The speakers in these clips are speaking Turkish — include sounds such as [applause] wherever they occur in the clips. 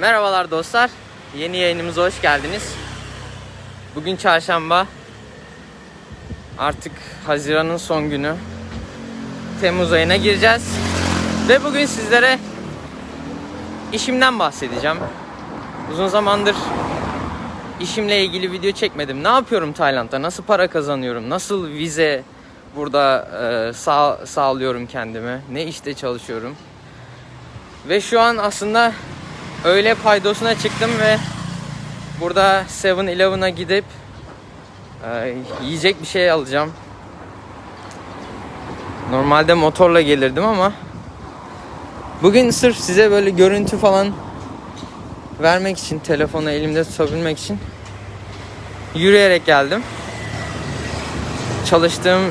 Merhabalar dostlar. Yeni yayınımıza hoş geldiniz. Bugün çarşamba. Artık Haziran'ın son günü. Temmuz ayına gireceğiz. Ve bugün sizlere işimden bahsedeceğim. Uzun zamandır işimle ilgili video çekmedim. Ne yapıyorum Tayland'da? Nasıl para kazanıyorum? Nasıl vize burada e, sağ, sağlıyorum kendime? Ne işte çalışıyorum? Ve şu an aslında öğle paydosuna çıktım ve burada 7-Eleven'a gidip e, yiyecek bir şey alacağım. Normalde motorla gelirdim ama bugün sırf size böyle görüntü falan vermek için, telefonu elimde tutabilmek için yürüyerek geldim. Çalıştığım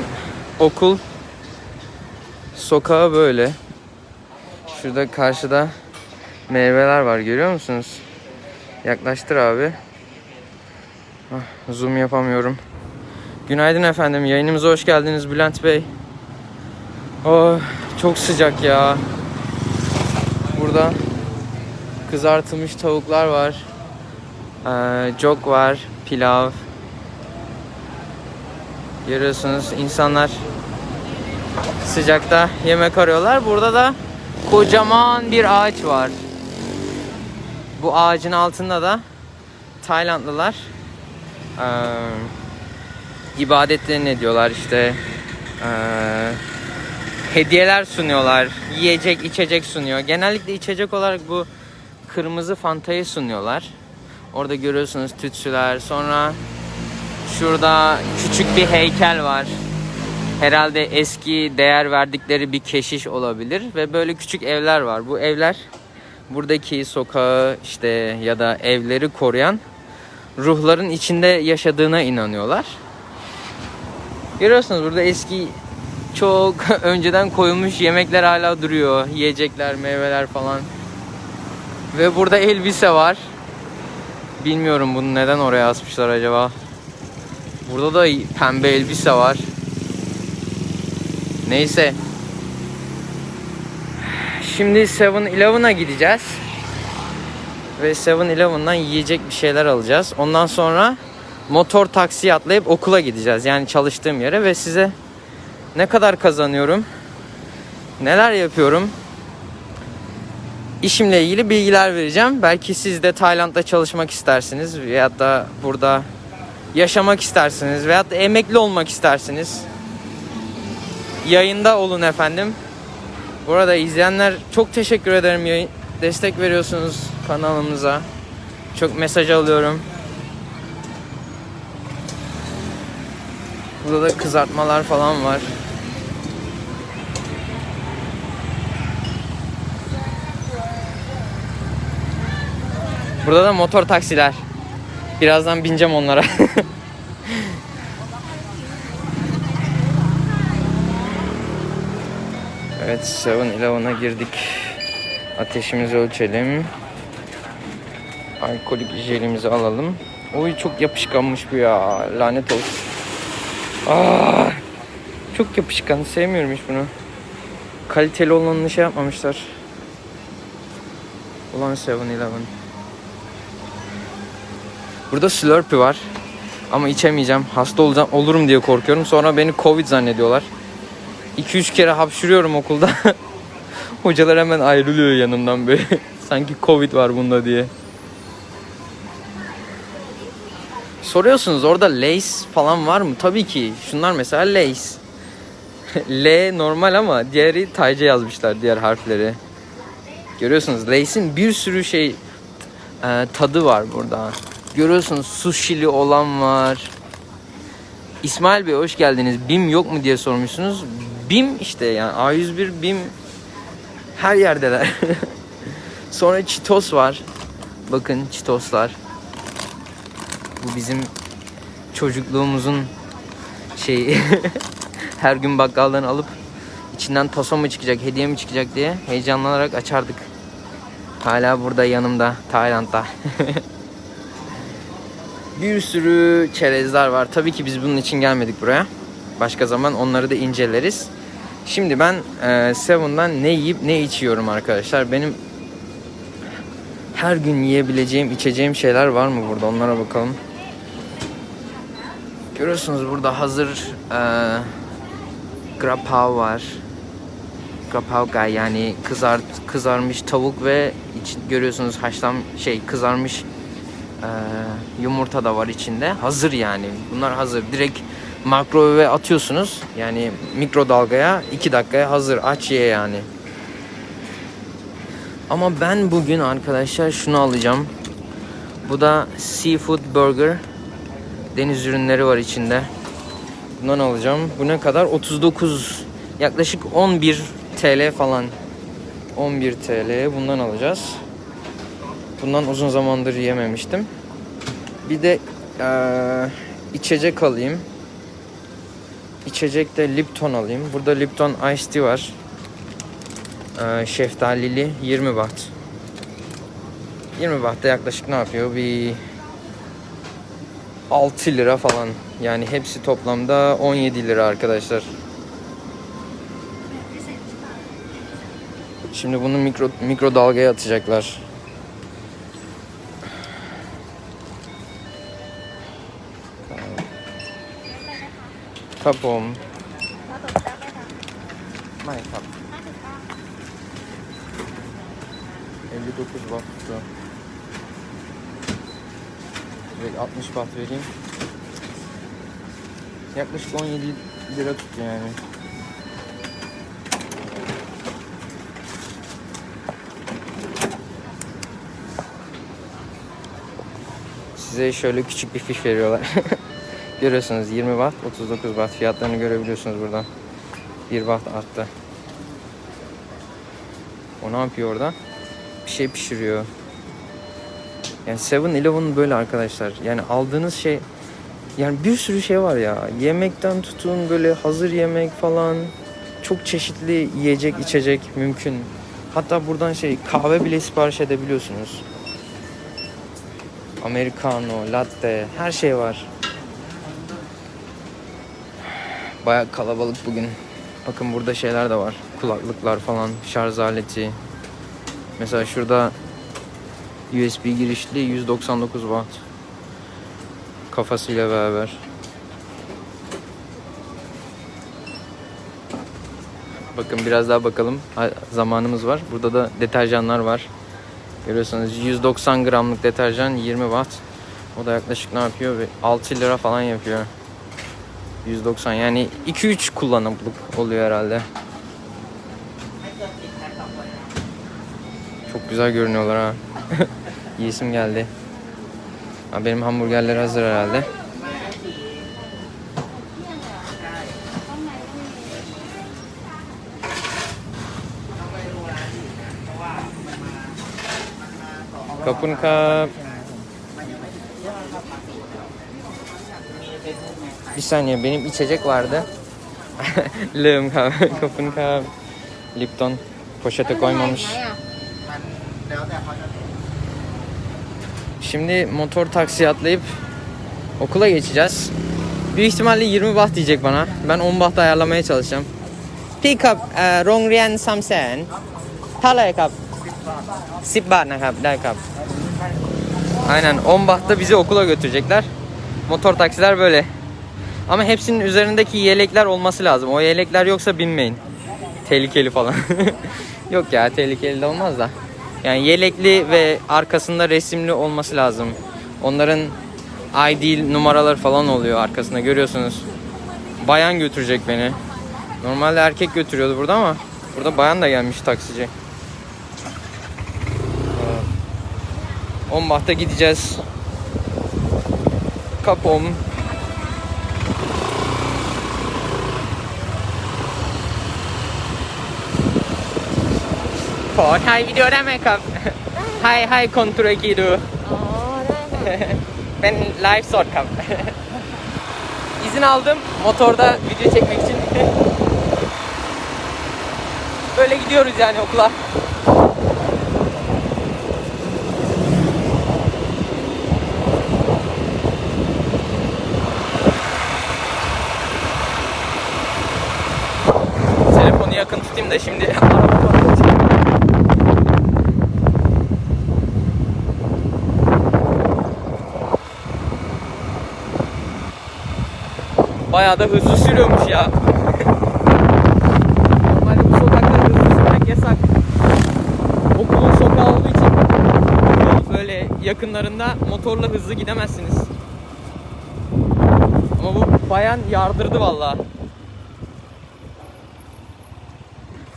okul sokağı böyle. Şurada karşıda meyveler var görüyor musunuz? Yaklaştır abi. Ah, zoom yapamıyorum. Günaydın efendim. Yayınımıza hoş geldiniz Bülent Bey. Oh, çok sıcak ya. Burada kızartılmış tavuklar var. Ee, jok var, pilav. Görüyorsunuz insanlar sıcakta yemek arıyorlar. Burada da kocaman bir ağaç var. Bu ağacın altında da Taylandlılar eee ibadetlerini ediyorlar işte eee, hediyeler sunuyorlar yiyecek içecek sunuyor. Genellikle içecek olarak bu kırmızı fantayı sunuyorlar. Orada görüyorsunuz tütsüler sonra şurada küçük bir heykel var. Herhalde eski değer verdikleri bir keşiş olabilir ve böyle küçük evler var. Bu evler buradaki sokağı işte ya da evleri koruyan ruhların içinde yaşadığına inanıyorlar. Görüyorsunuz burada eski çok [laughs] önceden koyulmuş yemekler hala duruyor. Yiyecekler, meyveler falan. Ve burada elbise var. Bilmiyorum bunu neden oraya asmışlar acaba. Burada da pembe elbise var. Neyse. Şimdi 7-Eleven'a gideceğiz. Ve 7-Eleven'dan yiyecek bir şeyler alacağız. Ondan sonra motor taksiye atlayıp okula gideceğiz. Yani çalıştığım yere ve size ne kadar kazanıyorum, neler yapıyorum, işimle ilgili bilgiler vereceğim. Belki siz de Tayland'da çalışmak istersiniz veyahut da burada yaşamak istersiniz veyahut da emekli olmak istersiniz yayında olun efendim. Bu arada izleyenler çok teşekkür ederim destek veriyorsunuz kanalımıza. Çok mesaj alıyorum. Burada da kızartmalar falan var. Burada da motor taksiler. Birazdan bineceğim onlara. [laughs] Evet 7-Eleven'a girdik. Ateşimizi ölçelim. Alkolik jelimizi alalım. Oy çok yapışkanmış bu ya. Lanet olsun. Aa, çok yapışkan. Sevmiyorum hiç bunu. Kaliteli olanını şey yapmamışlar. Ulan 7-Eleven. Burada Slurpee var. Ama içemeyeceğim. Hasta olacağım, olurum diye korkuyorum. Sonra beni Covid zannediyorlar. 2-3 kere hapşırıyorum okulda. [laughs] Hocalar hemen ayrılıyor yanımdan böyle. [laughs] Sanki Covid var bunda diye. Soruyorsunuz orada lace falan var mı? Tabii ki. Şunlar mesela lace. [laughs] L normal ama diğeri tayca yazmışlar diğer harfleri. Görüyorsunuz lace'in bir sürü şey e, tadı var burada. Görüyorsunuz sushili olan var. İsmail Bey hoş geldiniz. BİM yok mu diye sormuşsunuz. BİM işte yani A101 BİM her yerdeler. [laughs] Sonra Cheetos var. Bakın Cheetoslar. Bu bizim çocukluğumuzun şeyi. [laughs] her gün bakkaldan alıp içinden taso mu çıkacak, hediye mi çıkacak diye heyecanlanarak açardık. Hala burada yanımda Tayland'da. [laughs] Bir sürü çerezler var. Tabii ki biz bunun için gelmedik buraya. Başka zaman onları da inceleriz. Şimdi ben e, Seven'dan ne yiyip ne içiyorum arkadaşlar. Benim her gün yiyebileceğim, içeceğim şeyler var mı burada? Onlara bakalım. Görüyorsunuz burada hazır eee grapao var. Grapao yani kızart kızarmış tavuk ve iç, görüyorsunuz haşlan şey kızarmış eee, yumurta da var içinde. Hazır yani. Bunlar hazır. Direkt makrowave atıyorsunuz. Yani mikrodalgaya 2 dakikaya hazır. Aç ye yani. Ama ben bugün arkadaşlar şunu alacağım. Bu da seafood burger. Deniz ürünleri var içinde. Bundan alacağım. Bu ne kadar? 39 yaklaşık 11 TL falan. 11 TL bundan alacağız. Bundan uzun zamandır yememiştim. Bir de eee, içecek alayım. İçecek de Lipton alayım. Burada Lipton Ice Tea var. Eee, şeftalili 20 baht. 20 bahtta yaklaşık ne yapıyor? Bir 6 lira falan. Yani hepsi toplamda 17 lira arkadaşlar. Şimdi bunu mikro mikrodalgaya atacaklar. ครับผม ไม่ครับ 59 baht tuttu. Direkt 60 baht vereyim. Yaklaşık 17 lira tuttu yani. Size şöyle küçük bir fiş veriyorlar. [laughs] Görüyorsunuz 20 baht, 39 baht fiyatlarını görebiliyorsunuz buradan. 1 baht arttı. O ne orada? Bir şey pişiriyor. Yani 7-Eleven böyle arkadaşlar. Yani aldığınız şey yani bir sürü şey var ya. Yemekten tutun böyle hazır yemek falan. Çok çeşitli yiyecek içecek mümkün. Hatta buradan şey kahve bile sipariş edebiliyorsunuz. Americano, latte her şey var. Baya kalabalık bugün. Bakın burada şeyler de var. Kulaklıklar falan, şarj aleti. Mesela şurada USB girişli 199 watt. Kafasıyla beraber. Bakın biraz daha bakalım. Zamanımız var. Burada da deterjanlar var. Görüyorsunuz 190 gramlık deterjan 20 watt. O da yaklaşık ne yapıyor? Bir 6 lira falan yapıyor. 190 yani 2-3 kullanımlık oluyor herhalde. Çok güzel görünüyorlar ha. [laughs] Yiyesim geldi. Ha, benim hamburgerler hazır herhalde. Kapın kap. Bir saniye benim içecek vardı. [laughs] Lığım kap. [laughs] Kapın kap. Lipton. Poşete koymamış. Şimdi motor taksiye atlayıp okula geçeceğiz. Büyük ihtimalle 20 baht diyecek bana. Ben 10 baht ayarlamaya çalışacağım. Pick up uh, โรงเรียนซัมแสนเท่าไหร่ครับ10 บาทนะครับได้ครับ Aynen 10 bahtta bizi okula götürecekler. Motor taksiler böyle. Ama hepsinin üzerindeki yelekler olması lazım. O yelekler yoksa binmeyin. Tehlikeli falan. [laughs] Yok ya tehlikeli de olmaz da. Yani yelekli ve arkasında resimli olması lazım. Onların ID numaraları falan oluyor arkasında görüyorsunuz. Bayan götürecek beni. Normalde erkek götürüyordu burada ama burada bayan da gelmiş taksici. Ee, 10 bahta gideceğiz. Kapom. ขอถ่ายวิดีโอได้ไหมครับ ให้ให้คนตุรกีดู อ๋อ ได้ค่ะ เป็นไลฟ์สดครับ İzin aldım motorda video çekmek için. Böyle gidiyoruz yani okula. Telefonu yakın tutayım da şimdi bayağı da hızlı sürüyormuş ya. Normalde bu sokakta hızlı sürmek yasak. Okulun sokağı olduğu için böyle yakınlarında motorla hızlı gidemezsiniz. Ama bu bayan yardırdı vallahi.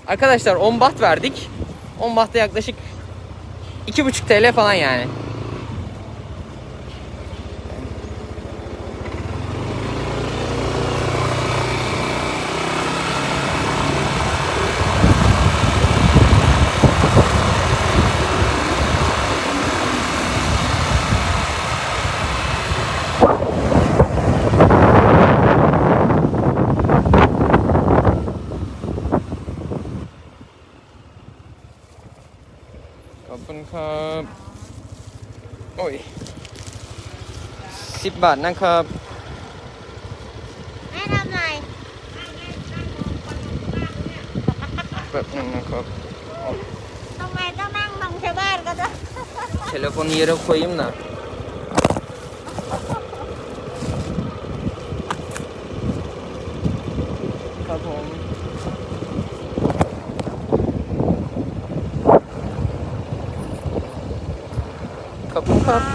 Arkadaşlar 10 baht verdik. 10 bahta yaklaşık 2,5 TL falan yani. บาทนะครับแม่ทำไรแบบนึงนะครับ ทำไมต้องนั่งตรงชาวบ้านก็จะ Telefonu yere koyayım da. Kap oğlum. Kapım kap.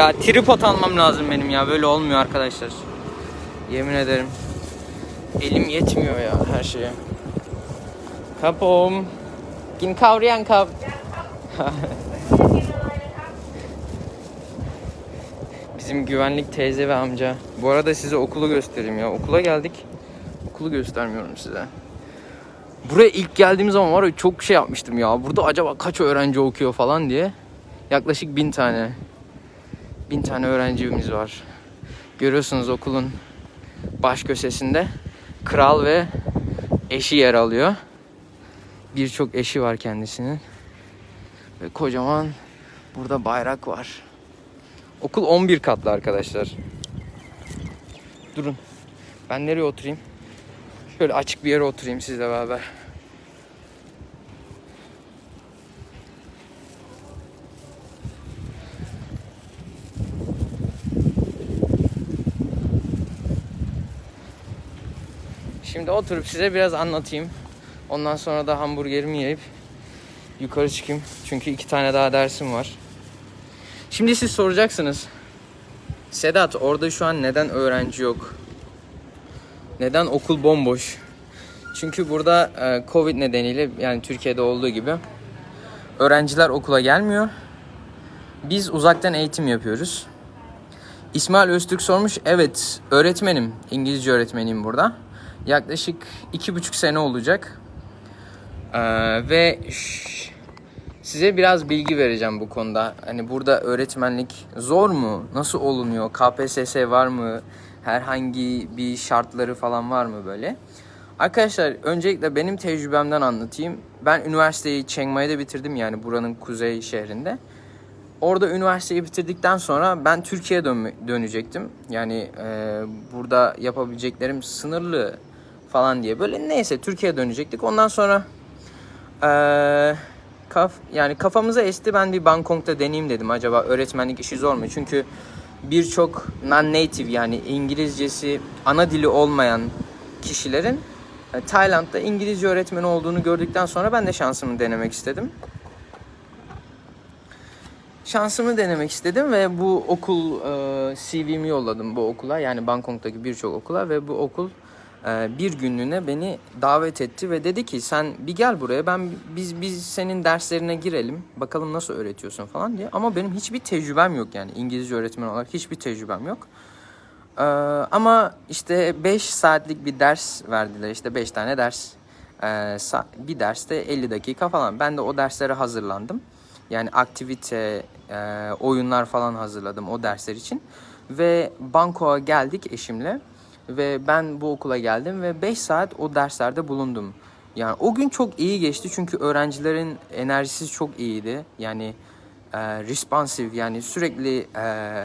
Ya tripod almam lazım benim ya. Böyle olmuyor arkadaşlar. Yemin ederim. Elim yetmiyor ya her şeye. Kapom. Kim kavrayan kap. [laughs] Bizim güvenlik teyze ve amca. Bu arada size okulu göstereyim ya. Okula geldik. Okulu göstermiyorum size. Buraya ilk geldiğim zaman var ya çok şey yapmıştım ya. Burada acaba kaç öğrenci okuyor falan diye. Yaklaşık bin tane Bin tane öğrencimiz var. Görüyorsunuz okulun baş köşesinde kral ve eşi yer alıyor birçok eşi var kendisinin. Ve kocaman burada bayrak var. Okul 11 katlı arkadaşlar. Durun. Ben nereye oturayım? Şöyle açık bir yere oturayım sizle beraber. Şimdi oturup size biraz anlatayım. Ondan sonra da hamburgerimi yiyip yukarı çıkayım. Çünkü iki tane daha dersim var. Şimdi siz soracaksınız. Sedat orada şu an neden öğrenci yok? Neden okul bomboş? Çünkü burada e, Covid nedeniyle yani Türkiye'de olduğu gibi öğrenciler okula gelmiyor. Biz uzaktan eğitim yapıyoruz. İsmail Öztürk sormuş. Evet öğretmenim. İngilizce öğretmeniyim burada. Yaklaşık iki buçuk sene olacak. Ee, ve size biraz bilgi vereceğim bu konuda. Hani burada öğretmenlik zor mu? Nasıl olunuyor? KPSS var mı? Herhangi bir şartları falan var mı böyle? Arkadaşlar öncelikle benim tecrübemden anlatayım. Ben üniversiteyi Chiang Mai'de bitirdim yani buranın kuzey şehrinde. Orada üniversiteyi bitirdikten sonra ben Türkiye'ye dönme- dönecektim. Yani e, burada yapabileceklerim sınırlı falan diye. Böyle neyse Türkiye'ye dönecektik. Ondan sonra ee, kaf yani kafamıza esti ben bir Bangkok'ta deneyeyim dedim acaba öğretmenlik işi zor mu? Çünkü birçok non-native yani İngilizcesi ana dili olmayan kişilerin e, Tayland'da İngilizce öğretmeni olduğunu gördükten sonra ben de şansımı denemek istedim. Şansımı denemek istedim ve bu okul e, CV'mi yolladım bu okula yani Bangkok'taki birçok okula ve bu okul bir günlüğüne beni davet etti ve dedi ki sen bir gel buraya ben biz biz senin derslerine girelim bakalım nasıl öğretiyorsun falan diye ama benim hiçbir tecrübem yok yani İngilizce öğretmen olarak hiçbir tecrübem yok. E, ama işte 5 saatlik bir ders verdiler işte 5 tane ders E, sa- bir derste 50 dakika falan ben de o derslere hazırlandım. Yani aktivite, e, oyunlar falan hazırladım o dersler için. Ve Bangkok'a geldik eşimle. Ve ben bu okula geldim ve 5 saat o derslerde bulundum. Yani o gün çok iyi geçti çünkü öğrencilerin enerjisi çok iyiydi. Yani e, responsive yani sürekli e,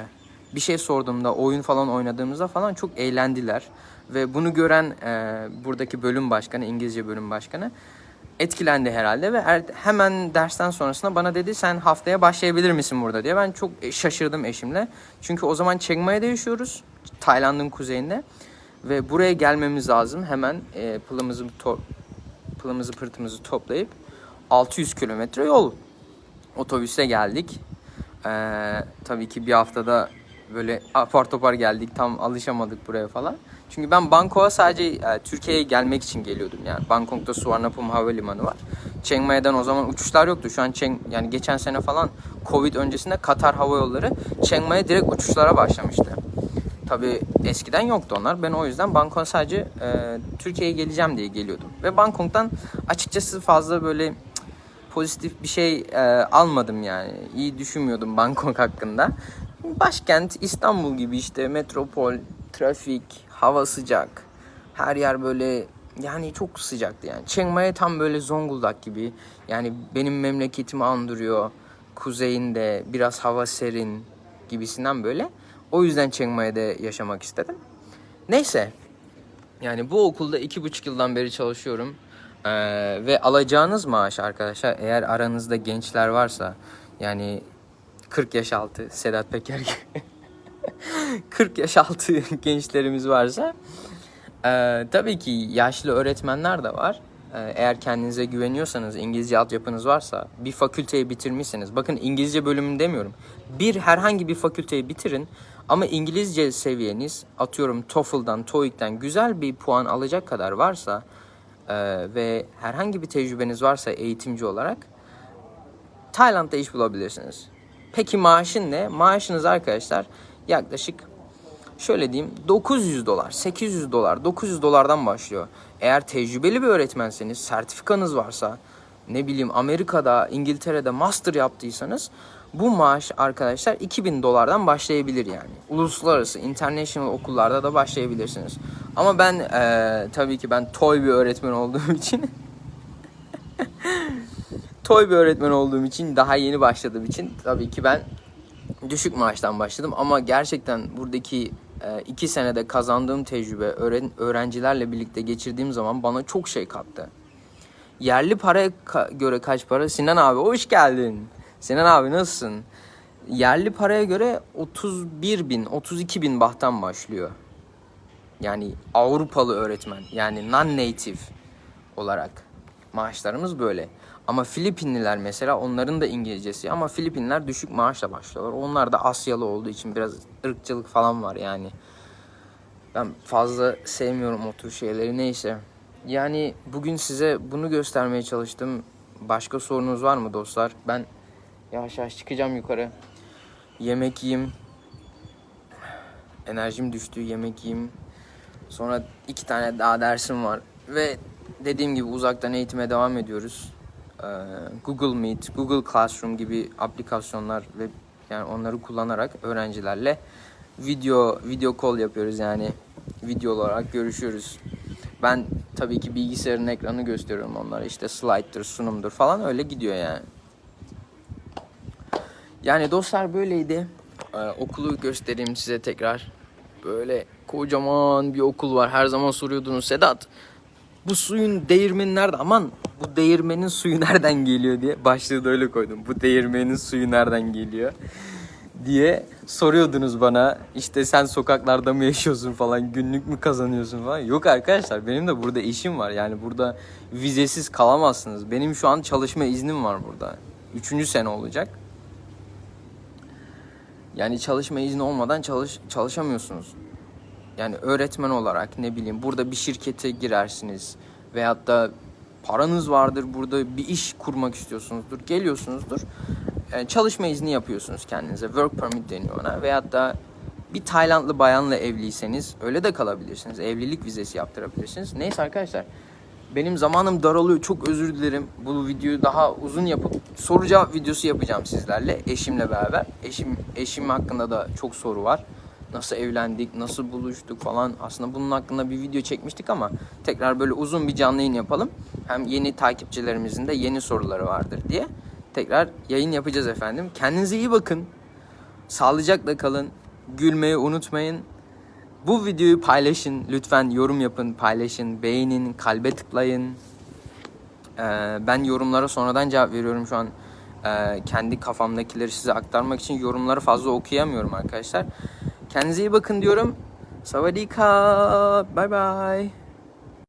bir şey sorduğumda, oyun falan oynadığımızda falan çok eğlendiler. Ve bunu gören e, buradaki bölüm başkanı, İngilizce bölüm başkanı etkilendi herhalde ve er- hemen dersten sonrasında bana dedi sen haftaya başlayabilir misin burada diye. Ben çok şaşırdım eşimle. Çünkü o zaman Mai'de yaşıyoruz. Tayland'ın kuzeyinde. Ve buraya gelmemiz lazım. Hemen e, pılımızı to- pılımızı pırtımızı toplayıp 600 kilometre yol otobüste geldik. Ee, tabii ki bir haftada böyle apar topar geldik. Tam alışamadık buraya falan. Çünkü ben Bangkok'a sadece e, Türkiye'ye gelmek için geliyordum yani. Bangkok'ta Suvarnabhumi Havalimanı var. Chiang Mai'den o zaman uçuşlar yoktu. Şu an Chiang, yani geçen sene falan Covid öncesinde Katar Hava Yolları Chiang Mai'ye direkt uçuşlara başlamıştı. Tabii eskiden yoktu onlar. Ben o yüzden Bangkok'a sadece e, Türkiye'ye geleceğim diye geliyordum. Ve Bangkok'tan açıkçası fazla böyle pozitif bir şey e, almadım yani. İyi düşünmüyordum Bangkok hakkında. Başkent İstanbul gibi işte metropol, trafik, hava sıcak. Her yer böyle yani çok sıcaktı yani. Chiang Mai tam böyle Zonguldak gibi. Yani benim memleketimi andırıyor. Kuzeyinde biraz hava serin gibisinden böyle. O yüzden Chiang Mai'de yaşamak istedim. Neyse. Yani bu okulda iki buçuk yıldan beri çalışıyorum. Ee, ve alacağınız maaş arkadaşlar eğer aranızda gençler varsa yani 40 yaş altı Sedat Peker gibi [laughs] 40 yaş altı gençlerimiz varsa ee, tabii ki yaşlı öğretmenler de var. Ee, eğer kendinize güveniyorsanız, İngilizce altyapınız varsa, bir fakülteyi bitirmişseniz, bakın İngilizce bölümünü demiyorum. Bir herhangi bir fakülteyi bitirin ama İngilizce seviyeniz, atıyorum TOEFL'dan, TOEIC'ten güzel bir puan alacak kadar varsa e, ve herhangi bir tecrübeniz varsa eğitimci olarak Tayland'da iş bulabilirsiniz. Peki maaşın ne? Maaşınız arkadaşlar yaklaşık şöyle diyeyim 900 dolar, 800 dolar, 900 dolardan başlıyor. Eğer tecrübeli bir öğretmenseniz, sertifikanız varsa, ne bileyim Amerika'da, İngiltere'de master yaptıysanız bu maaş arkadaşlar 2000 dolardan başlayabilir yani. Uluslararası, international okullarda da başlayabilirsiniz. Ama ben eee, tabii ki ben toy bir öğretmen olduğum için [laughs] toy bir öğretmen olduğum için daha yeni başladığım için tabii ki ben düşük maaştan başladım ama gerçekten buradaki e, iki senede kazandığım tecrübe öğren- öğrencilerle birlikte geçirdiğim zaman bana çok şey kattı. Yerli paraya ka- göre kaç para? Sinan abi hoş geldin. Sinan abi nasılsın? Yerli paraya göre 31 bin, 32 bin bahtan başlıyor. Yani Avrupalı öğretmen yani non-native olarak maaşlarımız böyle. Ama Filipinliler mesela onların da İngilizcesi ama Filipinliler düşük maaşla başlıyorlar. Onlar da Asyalı olduğu için biraz ırkçılık falan var yani. Ben fazla sevmiyorum o tür şeyleri neyse. Yani bugün size bunu göstermeye çalıştım. Başka sorunuz var mı dostlar? Ben yavaş yavaş çıkacağım yukarı. Yemek yiyeyim. Enerjim düştü yemek yiyeyim. Sonra iki tane daha dersim var. Ve dediğim gibi uzaktan eğitime devam ediyoruz. Ee, Google Meet, Google Classroom gibi aplikasyonlar ve yani onları kullanarak öğrencilerle video video call yapıyoruz yani video olarak görüşüyoruz. Ben tabii ki bilgisayarın ekranı gösteriyorum onlara işte slide'dır, sunumdur falan öyle gidiyor yani. Yani dostlar böyleydi. Ee, okulu göstereyim size tekrar. Böyle kocaman bir okul var. Her zaman soruyordunuz Sedat. Bu suyun değirmeni nerede? Aman bu değirmenin suyu nereden geliyor diye başlığı da öyle koydum. Bu değirmenin suyu nereden geliyor diye soruyordunuz bana. İşte sen sokaklarda mı yaşıyorsun falan, günlük mü kazanıyorsun falan. Yok arkadaşlar benim de burada işim var. Yani burada vizesiz kalamazsınız. Benim şu an çalışma iznim var burada. Üçüncü sene olacak. Yani çalışma izni olmadan çalış çalışamıyorsunuz. Yani öğretmen olarak ne bileyim burada bir şirkete girersiniz veyahut da paranız vardır burada bir iş kurmak istiyorsunuzdur geliyorsunuzdur çalışma izni yapıyorsunuz kendinize work permit deniyor ona. Veyahut da bir Taylandlı bayanla evliyseniz öyle de kalabilirsiniz. Evlilik vizesi yaptırabilirsiniz. Neyse arkadaşlar benim zamanım daralıyor. Çok özür dilerim. Bu videoyu daha uzun yapıp soru cevap videosu yapacağım sizlerle eşimle beraber. Eşim eşim hakkında da çok soru var. Nasıl evlendik, nasıl buluştuk falan. Aslında bunun hakkında bir video çekmiştik ama tekrar böyle uzun bir canlı yayın yapalım. Hem yeni takipçilerimizin de yeni soruları vardır diye. Tekrar yayın yapacağız efendim. Kendinize iyi bakın. Sağlıcakla kalın. Gülmeyi unutmayın. Bu videoyu paylaşın. Lütfen yorum yapın, paylaşın, beğenin, kalbe tıklayın. Ee, ben yorumlara sonradan cevap veriyorum şu an. Ee, kendi kafamdakileri size aktarmak için yorumları fazla okuyamıyorum arkadaşlar. Kendinize iyi bakın diyorum. Savadika. Bye bye.